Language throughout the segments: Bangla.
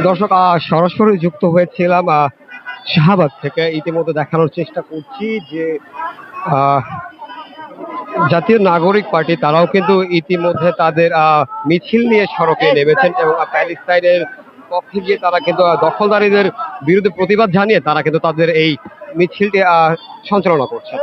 দর্শক সরাসরি যুক্ত হয়েছিলাম শাহবাগ থেকে। ইতিমধ্যে দেখানোর চেষ্টা করছি যে জাতীয় নাগরিক পার্টি তারাও কিন্তু ইতিমধ্যে তাদের মিছিল নিয়ে সড়কে নেমেছেন এবং প্যালেস্তাইনের পক্ষে গিয়ে তারা কিন্তু দখলদারীদের বিরুদ্ধে প্রতিবাদ জানিয়ে তারা কিন্তু তাদের এই মিছিলটি আহ, সঞ্চালনা করছে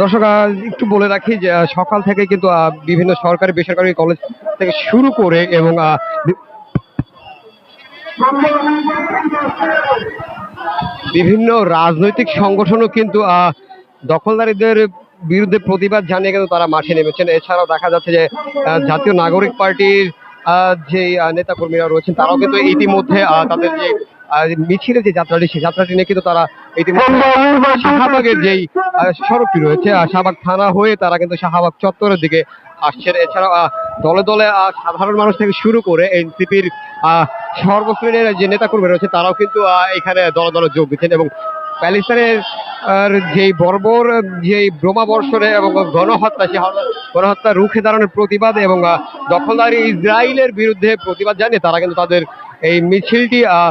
দর্শক একটু বলে রাখি যে সকাল থেকে কিন্তু বিভিন্ন সরকারি, বেসরকারি কলেজ থেকে শুরু করে এবং বিভিন্ন রাজনৈতিক সংগঠনও কিন্তু দখলদারীদের বিরুদ্ধে প্রতিবাদ জানিয়ে কিন্তু তারা মাঠে নেমেছেন। এছাড়াও দেখা যাচ্ছে যে জাতীয় নাগরিক পার্টির যে নেতা কর্মীরা রয়েছেন, তারাও কিন্তু ইতিমধ্যে তাদের যে মিছিলের যে যাত্রাটি সেই যাত্রাটি নিয়ে কিন্তু তারা শাহবাগের যেই সড়কটি রয়েছে শাহবাগ থানা হয়ে তারা কিন্তু শাহবাগ চত্বরের দিকে আসছেন। এছাড়া দলে দলে সাধারণ মানুষ থেকে শুরু করে এনসিপির সর্বশ্রেণীর যে নেতাকর্মী রয়েছে তারাও কিন্তু এখানে দলে দলে যোগ দিচ্ছেন এবং প্যালেস্তাইনের আর যেই বর্বর যেই বোমা বর্ষণে এবং গণহত্যা হত্যা- গণহত্যা রুখে দাঁড়ানোর প্রতিবাদ এবং দখলদারি ইসরায়েলের বিরুদ্ধে প্রতিবাদ জানিয়ে তারা কিন্তু তাদের এই মিছিলটি আহ,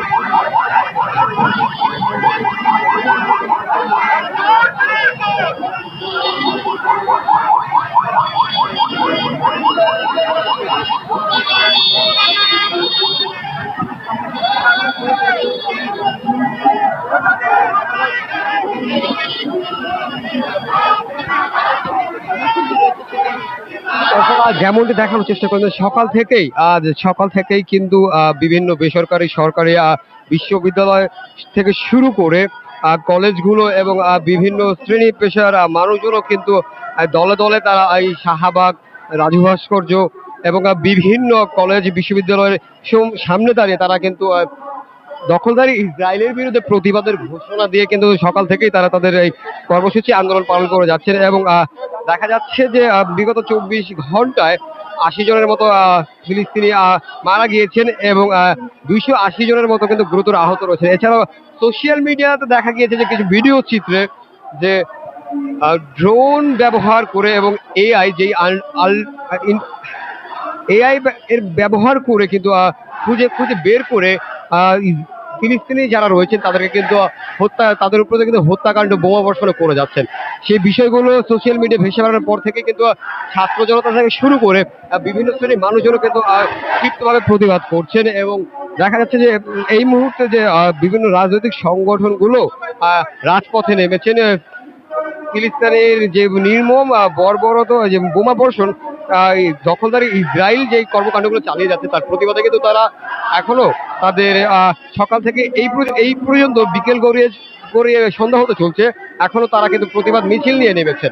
যেমনটি দেখানোর চেষ্টা করেন সকাল থেকেই, আজ সকাল থেকেই কিন্তু বিভিন্ন বেসরকারি, সরকারি বিশ্ববিদ্যালয় থেকে শুরু করে কলেজগুলো এবং বিভিন্ন শ্রেণি পেশার মানুষজনও কিন্তু দলে দলে তারা এই শাহবাগ, রাজু ভাস্কর্য এবং বিভিন্ন কলেজ, বিশ্ববিদ্যালয়ের সামনে দাঁড়িয়ে তারা কিন্তু দখলদারি ইসরায়েলের বিরুদ্ধে প্রতিবাদের ঘোষণা দিয়ে কিন্তু সকাল থেকেই তারা তাদের এই কর্মসূচি আন্দোলন পালন করে যাচ্ছেন এবং দেখা যাচ্ছে যে বিগত চব্বিশ ঘন্টায় আশি জনের মতো ফিলিস্তিনি মারা গিয়েছেন এবং দুইশো আশি জনের মতো কিন্তু গুরুতর আহত রয়েছেন। এছাড়াও সোশ্যাল মিডিয়াতে দেখা গিয়েছে যে, কিছু ভিডিও চিত্রে যে ড্রোন ব্যবহার করে এবং এআই যেই এআই এর ব্যবহার করে কিন্তু খুঁজে খুঁজে বের করে ফিলিস্তিনি যারা রয়েছেন, তাদেরকে কিন্তু হত্যা, তাদের উপরে কিন্তু হত্যাকাণ্ড, বোমা বর্ষণ করে যাচ্ছেন। সেই বিষয়গুলো সোশ্যাল মিডিয়া ভেসে বেড়ানোর পর থেকে কিন্তু ছাত্র জনতা থেকে শুরু করে বিভিন্ন শ্রেণির মানুষজনও কিন্তু ক্ষিপ্তভাবে প্রতিবাদ করছেন এবং দেখা যাচ্ছে যে এই মুহূর্তে যে বিভিন্ন রাজনৈতিক সংগঠনগুলো রাজপথে নেমেছেন ফিলিস্তিনের যে নির্মম বর্বরত, যে বোমা বর্ষণ এই দখলদারি ইসরায়েল যে কর্মকাণ্ডগুলো চালিয়ে যাচ্ছে তার প্রতিবাদে কিন্তু তারা এখনও তাদের সকাল থেকে এই এই পর্যন্ত বিকেল গড়িয়ে গড়িয়ে সন্ধ্যা হতে চলছে এখনও তারা কিন্তু প্রতিবাদ মিছিল নিয়ে নেমেছেন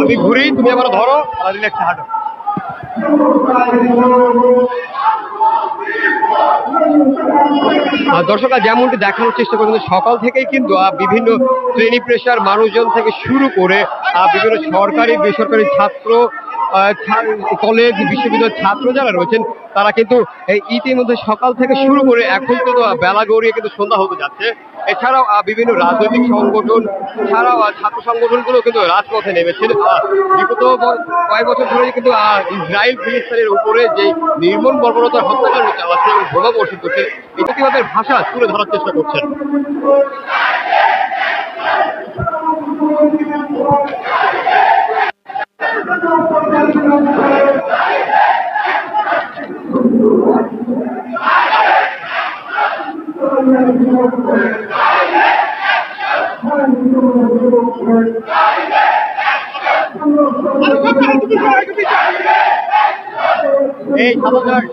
আমি ঘুরি তুমি আবার ধরো আর রিল্যাক্সে হাঁটো। দর্শকরা যেমনটি দেখানোর চেষ্টা করছেন সকাল থেকেই কিন্তু বিভিন্ন শ্রেণি পেশার মানুষজন থেকে শুরু করে বিভিন্ন সরকারি, বেসরকারি ছাত্র কলেজ, বিশ্ববিদ্যালয়ের ছাত্র যারা রয়েছেন, তারা কিন্তু ইতিমধ্যে সকাল থেকে শুরু করে এখন কিন্তু বেলা গড়িয়ে কিন্তু সন্ধ্যা হতে যাচ্ছে। এছাড়াও বিভিন্ন রাজনৈতিক সংগঠন ছাড়াও ছাত্র সংগঠনগুলো কিন্তু রাজপথে নেমেছেন। বিগত কয়েক বছর ধরে কিন্তু ইসরায়েল ফিলিস্তানের উপরে যে নির্মূল বর্বরতার হত্যাকাণ্ড চালাচ্ছে এবং ভোগা বর্ষণ করছে এই প্রতিবাদের ভাষা তুলে ধরার চেষ্টা করছেন? এই সাবধান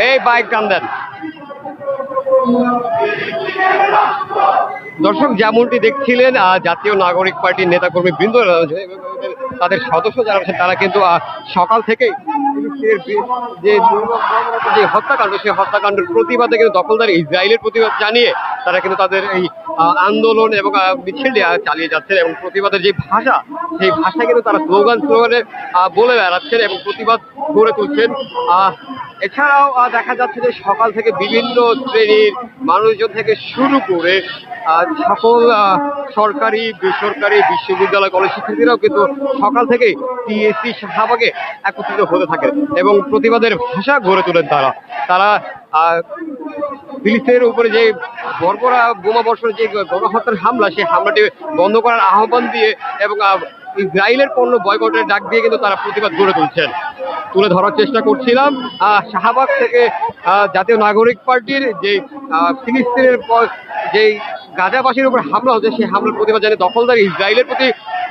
এই বাইক টান দেন। দর্শক যেমনটি দেখছিলেন জাতীয় নাগরিক পার্টির নেতাকর্মী বৃন্দ তাদের সদস্য যারা আছেন তারা কিন্তু সকাল থেকেই যে হত্যাকাণ্ড সেই হত্যাকাণ্ডের প্রতিবাদে কিন্তু দখলদার ইসরায়েলের প্রতিবাদ জানিয়ে তারা কিন্তু তাদের এই আন্দোলন এবং আহ, চালিয়ে যাচ্ছেন এবং প্রতিবাদের যে ভাষা সেই ভাষা কিন্তু তারা স্লোগান স্লোগানে বলে বেড়াচ্ছেন এবং প্রতিবাদ গড়ে তুলছেন। এছাড়াও দেখা যাচ্ছে যে সকাল থেকে বিভিন্ন শ্রেণির মানুষজন থেকে শুরু করে সকল সরকারি, বেসরকারি, বিশ্ববিদ্যালয়, কলেজ শিক্ষার্থীরাও কিন্তু সকাল থেকে টিএসসি শাহবাগে একত্রিত হতে থাকেন এবং প্রতিবাদের ভাষা গড়ে তোলেন তারা। তারা পুলিশের উপরে যে বর্বরা বোমা বর্ষণের যে গণহত্যার হামলা, সেই হামলাটি বন্ধ করার আহ্বান দিয়ে এবং ইসরায়েলের পণ্য বয়কটের ডাক দিয়ে কিন্তু তারা প্রতিবাদ গড়ে তুলছেন। তুলে ধরার চেষ্টা করছিলাম। শাহবাগ থেকে জাতীয় নাগরিক পার্টির যে ফিলিস্তিনের যেই গাজাবাসীর উপর হামলা হচ্ছে, সেই হামলার প্রতিবাদ জানিয়ে দখলদার ইসরায়েলের প্রতি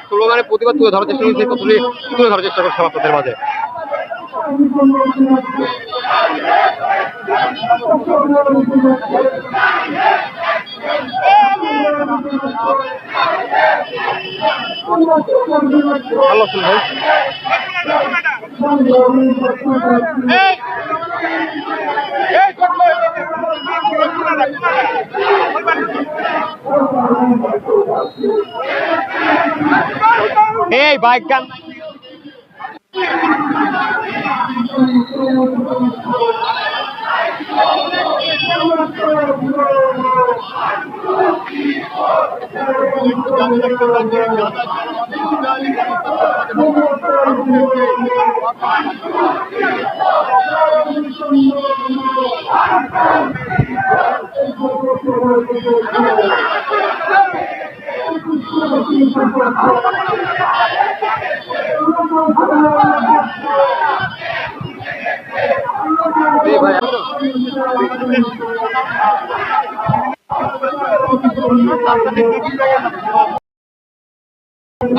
স্লোগানের প্রতিবাদ তুলে ধরার চেষ্টা করছে কতটি তুলে ধরার চেষ্টা করছে আপনাদের মাঝে। ভালো আছেন ভাই এই বাইক গান। এই ভাই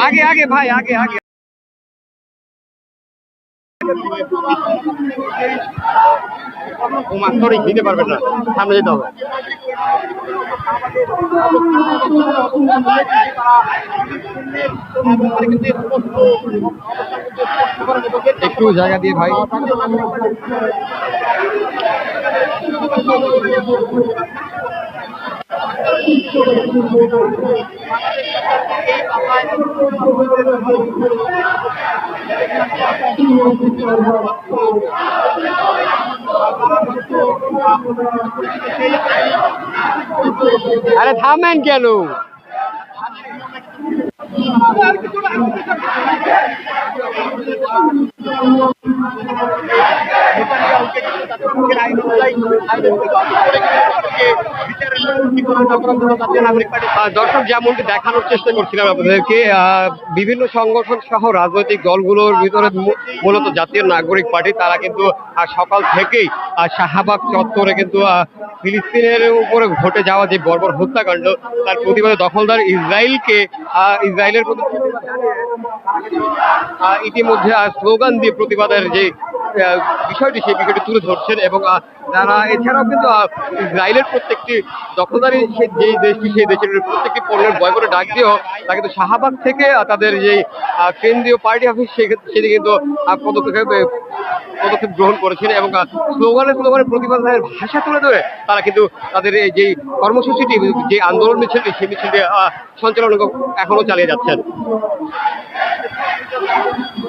আগে আগে ভাই, আগে আগে। মাত্রই দিতে পারবেন না। সামনে যেতে হবে। একটু জায়গা দিয়ে ভাই। আরে থামেন কেন? দর্শক, যেমনটি দেখানোর চেষ্টা করছিলাম আপনাদেরকে বিভিন্ন সংগঠন সহ রাজনৈতিক দলগুলোর ভিতরে মূলত জাতীয় নাগরিক পার্টি, তারা কিন্তু সকাল থেকেই শাহবাগ চত্বরে কিন্তু ফিলিস্তিনের উপরে ঘটে যাওয়া যে বর্বর হত্যাকাণ্ড, তার প্রতিবাদে দখলদার ইসরায়েলকে ইসরায়েলের প্রতি ইতিমধ্যে স্লোগান দিয়ে প্রতিবাদের যে বিষয়টি, সেই বিষয়টি তুলে ধরছেন এবং তারা এছাড়াও কিন্তু ইসরায়েলের প্রত্যেকটি দখলদারি যেই দেশটি, সেই দেশের প্রত্যেকটি পণ্যের বয়কটে ডাক দিয়েও তা কিন্তু শাহবাগ থেকে তাদের যে কেন্দ্রীয় পার্টি অফিস সেটি কিন্তু পদক্ষেপ পদক্ষেপ গ্রহণ করেছেন এবং স্লোগানে স্লোগানে প্রতিবাদের ভাষা তুলে ধরে তারা কিন্তু তাদের এই যে কর্মসূচিটি, যে আন্দোলন মিছিলটি সেই মিছিলটি সঞ্চালন এখনও চালিয়ে যাচ্ছেন।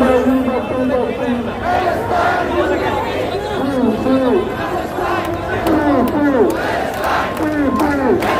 Palestine! Woo!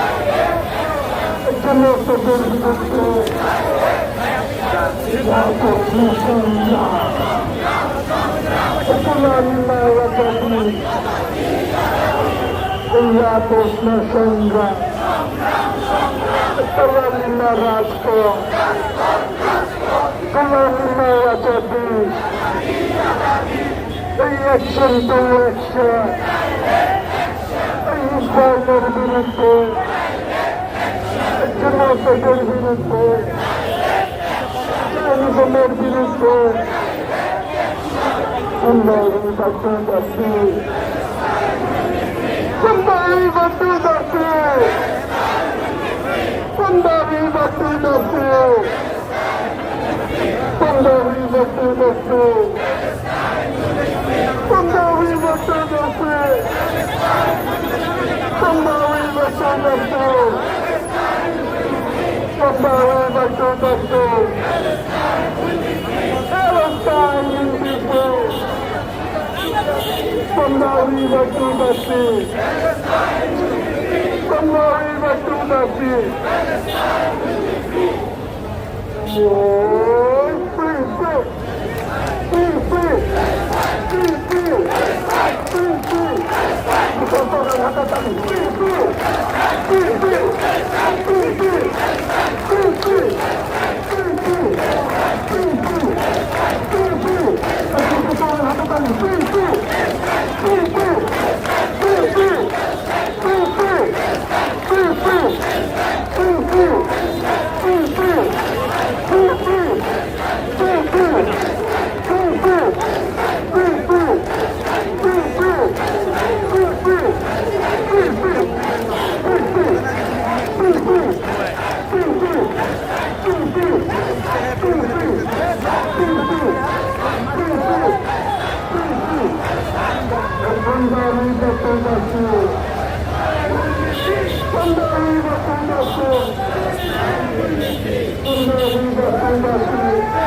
লোকদের বিরুদ্ধে প্রশ্ন সংগ্রাম রাষ্ট্র ইলেকশন টু ইলেকশন ইসলামের বিরুদ্ধে Come on, we must understand. Palestine by Turkish Palestine in this world. From the river to the sea. From the river to the sea. Oh.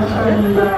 Amen.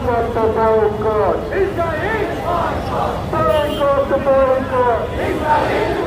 Boycott the boycott. Boycott the boycott.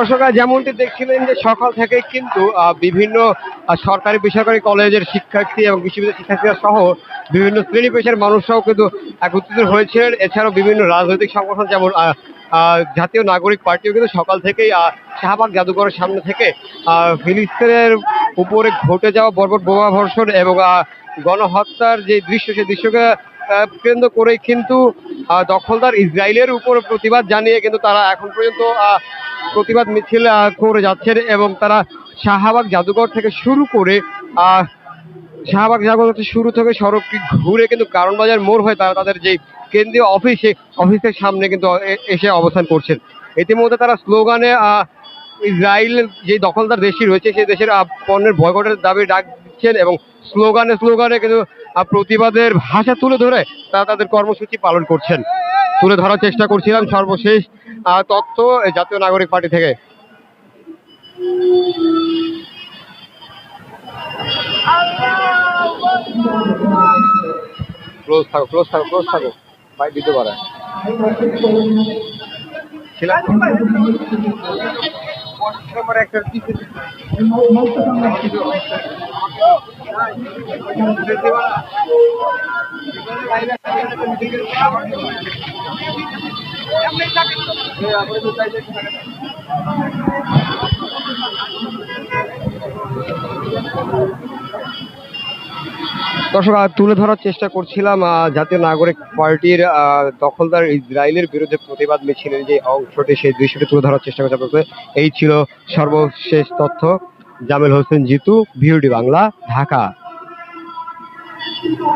দর্শকরা যেমনটি দেখছিলেন যে সকাল থেকে কিন্তু বিভিন্ন সরকারি বেসরকারি কলেজের শিক্ষার্থী এবং বিশ্ববিদ্যালয়ের শিক্ষার্থীরা সহ বিভিন্ন শ্রেণি পেশার মানুষরাও কিন্তু একত্রিত হয়েছিলেন। এছাড়াও বিভিন্ন রাজনৈতিক সংগঠন যেমন জাতীয় নাগরিক পার্টিও কিন্তু সকাল থেকেই শাহবাগ জাদুঘরের সামনে থেকে ফিলিস্তিনের উপরে ঘটে যাওয়া বর্বর বোমা বর্ষণ এবং গণহত্যার যে দৃশ্য, সেই দৃশ্যকে কেন্দ্র করে কিন্তু দখলদার ইসরায়েলের উপর প্রতিবাদ জানিয়ে কিন্তু তারা এখন পর্যন্ত প্রতিবাদ মিছিল করে যাচ্ছেন এবং তারা শাহবাগ জাদুঘর থেকে শুরু করে শাহবাগ জাদুঘর শুরু থেকে সড়কটি ঘুরে কিন্তু কারণ বাজার মোড় হয়ে তারা তাদের যে কেন্দ্রীয় অফিসে, অফিসের সামনে কিন্তু এসে অবস্থান করছেন। ইতিমধ্যে তারা স্লোগানে ইসরায়েল যে দখলদার দেশটি রয়েছে, সেই দেশের পণ্যের বয়কটের দাবি ডাক দিচ্ছেন এবং স্লোগানে স্লোগানে কিন্তু প্রতিবাদের ভাষা তুলে ধরে তারা তাদের কর্মসূচি পালন করছেন। তুলে ধরার চেষ্টা করছিলাম সর্বশেষ তথ্য জাতীয় নাগরিক পার্টি থেকে। দিতে পারে। একটা দর্শক তুলে ধরার চেষ্টা করছিলাম জাতীয় নাগরিক পার্টির দখলদার ইসরায়েলের বিরুদ্ধে প্রতিবাদ মিছিলের যে অংশটি, সেই দৃশ্যটি তুলে ধরার চেষ্টা করছে আপনাদের। এই ছিল সর্বশেষ তথ্য জামেল হোসেন জিতু ভিউডি বাংলা, ঢাকা